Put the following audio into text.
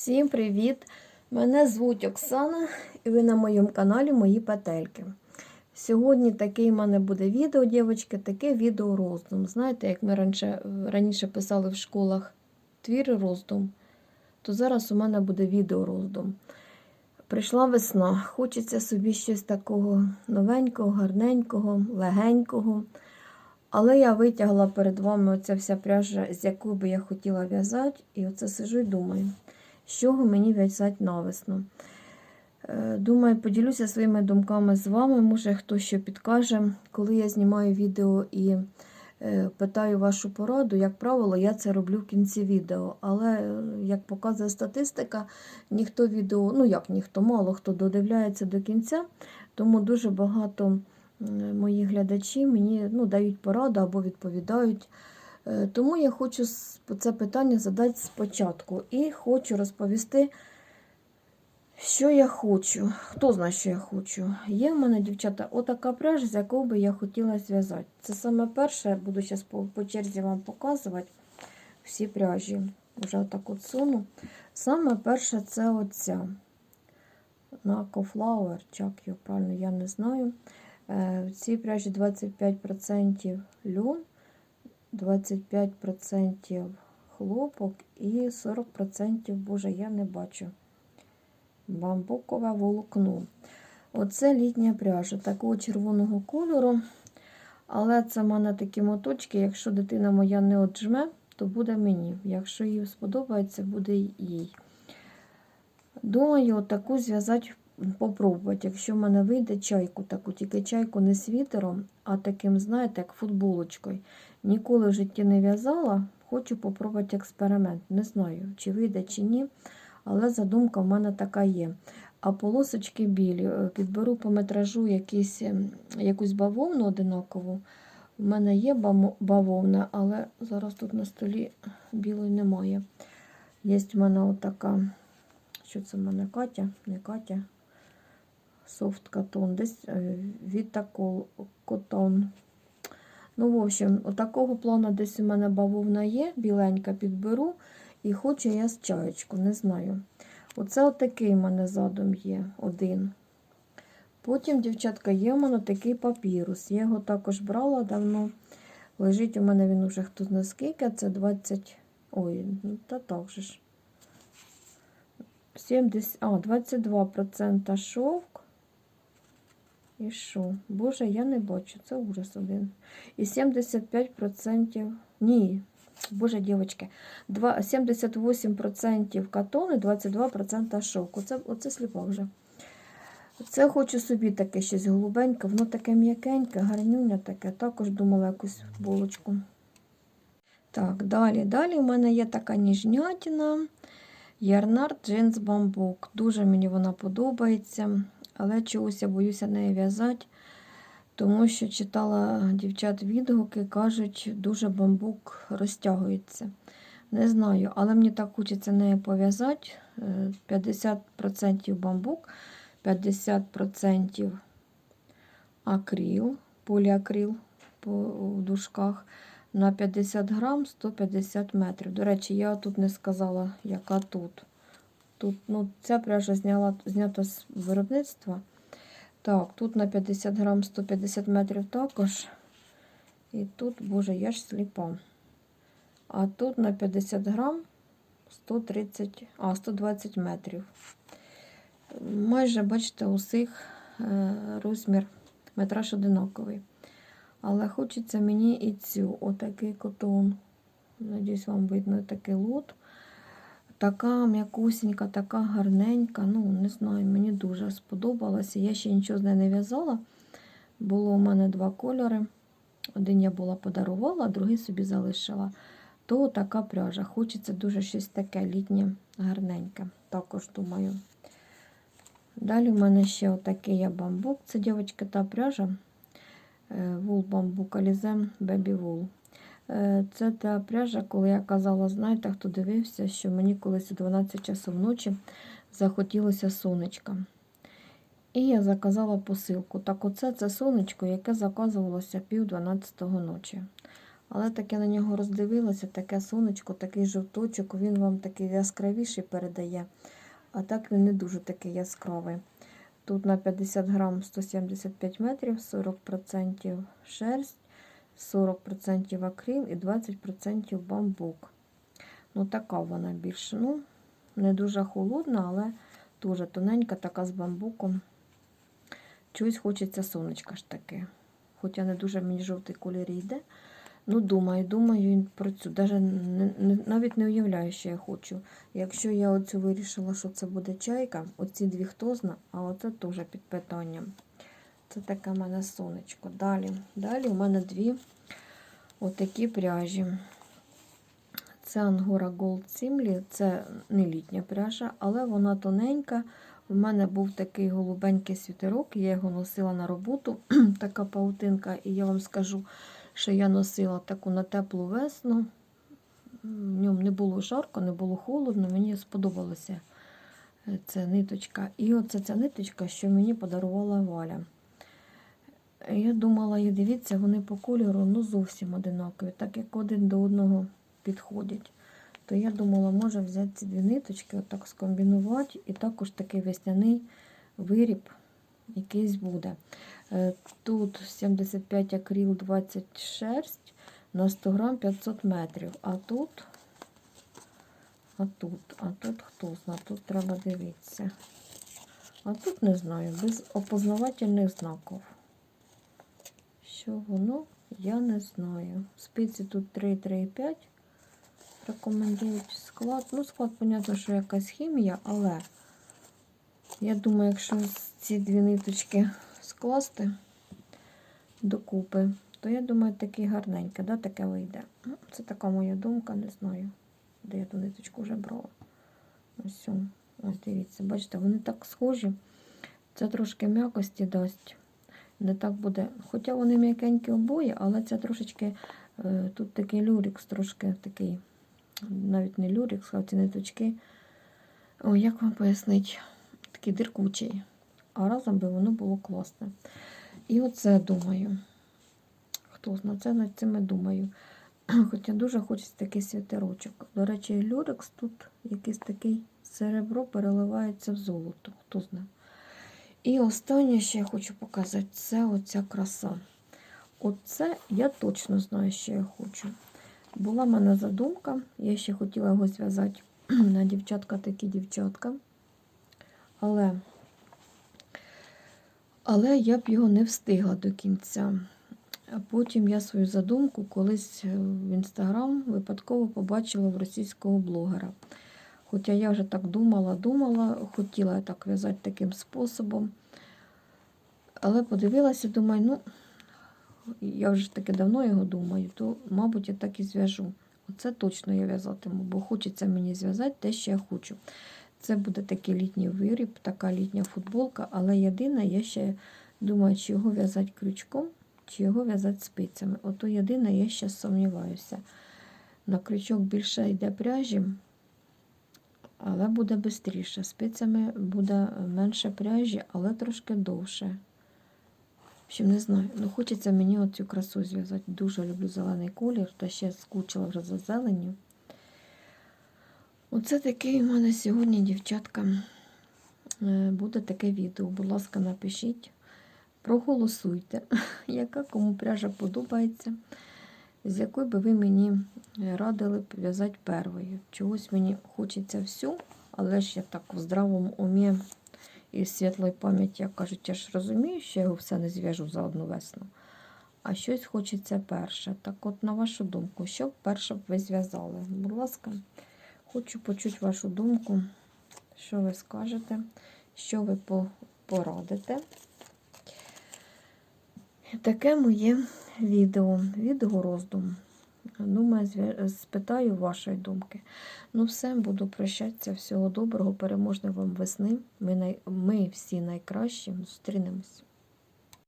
Всім привіт! Мене звуть Оксана і ви на моєму каналі Мої Петельки. Сьогодні таке в мене буде відео, дівчатки, таке відео роздум. Знаєте, як ми раніше, раніше писали в школах твір роздум, то зараз у мене буде відео роздум. Прийшла весна, хочеться собі щось такого новенького, гарненького, легенького. Але я витягла перед вами оця вся пряжа, з якою би я хотіла в'язати, і оце сижу і думаю, з чого мені в'язати навесну. Е, Думаю, поділюся своїми думками з вами. Може, хтось що підкаже. Коли я знімаю відео і е, питаю вашу пораду, як правило, я це роблю в кінці відео. Але, е, як показує статистика, ніхто відео, ну як ніхто, мало хто додивляється до кінця, тому дуже багато м, мої глядачі мені ну, дають пораду або відповідають. Е, Тому я хочу це питання задати спочатку і хочу розповісти, що я хочу. Хто знає, що я хочу? Є в мене, дівчата, отака пряжа, з якою би я хотіла зв'язати. Це саме перше, буду зараз по, по черзі вам показувати всі пряжі. Вже отак от суну. Саме перше це оця. На чи як його правильно, я не знаю. Е, В цій пряжі 25% льон, 25% хлопок і 40%, боже, я не бачу. Бамбукове волокно. Оце літня пряжа такого червоного кольору. Але це в мене такі моточки. Якщо дитина моя не отжме, то буде мені. Якщо їй сподобається, буде їй. Думаю, таку зв'язати, попробувати. Якщо в мене вийде чайку, таку, тільки чайку не світером, а таким, знаєте, як футболочкою. Ніколи в житті не в'язала, хочу попробувати експеримент. Не знаю, чи вийде, чи ні. Але задумка в мене така є. А полосочки білі. Е, Підберу по метражу якісь, ем, якусь бавовну одинакову. У мене є бавовна, але зараз тут на столі білої немає. Є в мене отака, що це в мене Катя, не Катя, софт катон, десь е, від такого котон. Ну, в общем, отакого плану десь у мене бавовна є, біленька підберу. І хочу я з чаєчку, не знаю. Оце отакий в мене задум є один. Потім, дівчатка, є в мене такий папірус. Я його також брала давно. Лежить у мене він уже хто знає скільки, це 20. Ой, ну та так же ж. 70, а, 22% шовк. І що? Боже, я не бачу, це ужас один. І 75%. Ні, боже, дівчатки, 78% катону, 22% шовку. Це, оце сліпа вже. Це хочу собі таке щось голубеньке, воно таке м'якеньке, гарнюня таке. Також думала якусь булочку. Так, далі. Далі у мене є така ніжнятина. Ярнард джинс бамбук. Дуже мені вона подобається, але чогось я боюся неї в'язати, тому що читала дівчат відгуки, кажуть, дуже бамбук розтягується. Не знаю, але мені так хочеться нею пов'язати. Е, 50% бамбук, 50% акрил, поліакрил по в дужках. На 50 грам 150 метрів. До речі, я тут не сказала, яка тут. Тут ну, ця пряжа зняла, знята з виробництва. Так, тут на 50 грам 150 метрів також. І тут, боже, я ж сліпа. А тут на 50 грам 130, а, 120 метрів. Майже, бачите, у всіх е, розмір метраж одинаковий. Але хочеться мені і цю, отакий котон. Надіюсь, вам видно такий лот. Така м'якусенька, така гарненька. Ну, не знаю, мені дуже сподобалося. Я ще нічого з нею не в'язала. Було у мене два кольори. Один я була подарувала, другий собі залишила. То така пряжа. Хочеться дуже щось таке літнє, гарненьке. Також думаю. Далі в мене ще отакий є бамбук. Це, дівчатка, та пряжа. Алізем Бебі Вул. Е, Це та пряжа, коли я казала, знаєте, хто дивився, що мені колись о 12 часов ночі захотілося сонечка. І я заказала посилку. Так оце це сонечко, яке заказувалося пів 12 ночі. Але так я на нього роздивилася, таке сонечко, такий жовточок, він вам такий яскравіший передає. А так він не дуже такий яскравий. Тут на 50 грам 175 метрів, 40% шерсть, 40% акрил і 20% бамбук. Ну, така вона більше. Ну, не дуже холодна, але дуже тоненька, така з бамбуком. Чогось хочеться сонечка ж таке. Хоча не дуже мені жовтий колір йде. Ну, думаю, думаю, про цю. Даже навіть не уявляю, що я хочу. Якщо я оцю вирішила, що це буде чайка, оці дві хто зна, а оце теж під питанням. Це таке в мене сонечко. Далі. Далі у мене дві отакі пряжі. Це Angora Gold Simli, це не літня пряжа, але вона тоненька. У мене був такий голубенький світерок, я його носила на роботу, така паутинка, і я вам скажу, що я носила таку на теплу весну. В ньому не було жарко, не було холодно, мені сподобалася е, ця ниточка. І оце ця ниточка, що мені подарувала Валя. Я думала, і дивіться, вони по кольору ну, зовсім одинакові, так як один до одного підходять. То я думала, може взяти ці дві ниточки, отак скомбінувати, і також такий весняний виріб якийсь буде. Е, Тут 75 акрил, 20 шерсть на 100 грам 500 метрів. А тут, а тут, а тут хто знає, тут треба дивитися. А тут не знаю, без опознавательних знаків. Що воно, я не знаю. Спиці тут 3, 3, 5. Рекомендують склад. Ну, склад, понятно, що якась хімія, але я думаю, якщо ці дві ниточки скласти докупи, то я думаю, такий гарненький, да, таке вийде. Ну, Це така моя думка, не знаю, де я ту ниточку вже брала. Ось, ось дивіться, бачите, вони так схожі. Це трошки м'якості дасть. Не так буде. Хоча вони м'якенькі обоє, але це трошечки е, тут такий люрікс, трошки такий, навіть не люрікс, а ці ниточки. О, як вам пояснити? Такий диркучий. А разом би воно було класне. І оце думаю. Хто знає, це над цим і думаю. Хоча дуже хочеться такий світерочок. До речі, люрекс тут якийсь такий серебро переливається в золото. Хто знає. І останнє, що я хочу показати, це оця краса. Оце я точно знаю, що я хочу. Була в мене задумка, я ще хотіла його зв'язати на дівчатка такі дівчатка. Але, але я б його не встигла до кінця. Потім я свою задумку колись в інстаграм випадково побачила в російського блогера. Хоча я вже так думала, думала, хотіла я так в'язати таким способом. Але подивилася, думаю, ну, я вже таки давно його думаю, то, мабуть, я так і зв'яжу. Оце точно я в'язатиму, бо хочеться мені зв'язати те, що я хочу. Це буде такий літній виріб, така літня футболка, але єдине, я ще думаю, чи його в'язати крючком, чи його в'язати спицями. Ото єдине, я ще сумніваюся. На крючок більше йде пряжі, але буде швидше. Спицями буде менше пряжі, але трошки довше. Общем, не знаю. Ну, хочеться мені оцю красу зв'язати. Дуже люблю зелений колір, та ще скучила вже за зеленню. Оце такий у мене сьогодні, дівчатка, е, буде таке відео. Будь ласка, напишіть, проголосуйте, яка кому пряжа подобається, з якою би ви мені радили в'язати первою. Чогось мені хочеться всю, але ж я так в здравому умі і світлої пам'яті, як кажуть, я ж розумію, що я його все не зв'яжу за одну весну. А щось хочеться перше. Так от, на вашу думку, що перше б ви зв'язали? Будь ласка. Хочу почути вашу думку, що ви скажете, що ви порадите. Таке моє відео, відео роздум. Думаю, спитаю вашої думки. Ну, все, буду прощатися. Всього доброго, переможної вам весни. Ми, най... Ми всі найкращі. Зустрінемось.